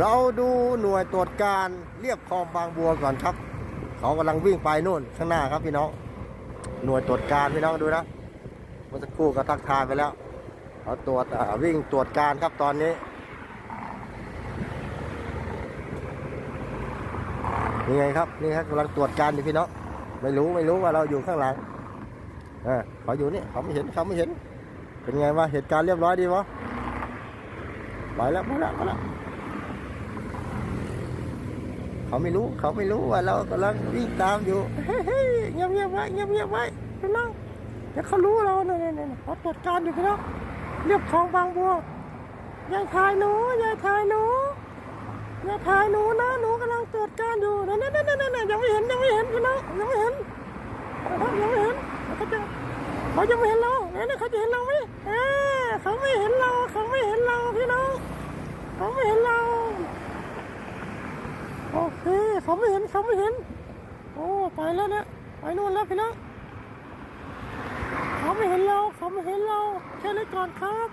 เราดูหน่วยตรวจการเรียบคลองบางบัวก่อนครับ เขากำลังวิ่งไปนู่นข้างหน้าครับพี่น้อง หน่วยตรวจการพี่น้องดูนะเมื่อสักครู่ก็ทักทายไปแล้วเขาตรวจวิ่งตรวจการครับตอนนี้นี่ไงครับนี่ครับกำลังตรวจการอยู่พี่น้องไม่รู้ไม่รู้ว่าเราอยู่ข้างหลังเออเขาอยู่นี่เขาไม่เห็นเขาไม่เห็น เป็นไงวะเหตุการณ์เรียบร้อยดีวะไปแล้วไปแล้วไปแล้ว เขาไม่รู้เขาไม่รู้ว่าเรากำลังวิ่งตามอยู่เฮ้ยเฮ้ยเงียบเงียบไว้เงียบเงียบไว้พี่น้องเดี๋ยวเขารู้เราเนี่ยเนี่ยเนี่ยเขาตรวจการอยู่พี่น้องเรียบคลองบางบัวยายทายหนูยายทายหนูยายทายหนูนะหนูกำลังตรวจการอยู่นั่นนั่นนั่นนั่นนั่นยังไม่เห็นยังไม่เห็นพี่น้องยังไม่เห็นยังไม่เห็นเขาจะเขาจะไม่เห็นเราเนี่ยเขาจะเห็นเราไหมเออเขาไม่เห็นเราเขาไม่เห็นเราพี่น้องเขาไม่เห็นเรา เขาไม่เห็นเขาไม่เห็น โอ้ไปแล้วเนี่ยไปนู่นแล้วพี่น้องเขาไม่เห็นเราเขาไม่เห็นเราแค่นี้ก่อนครับ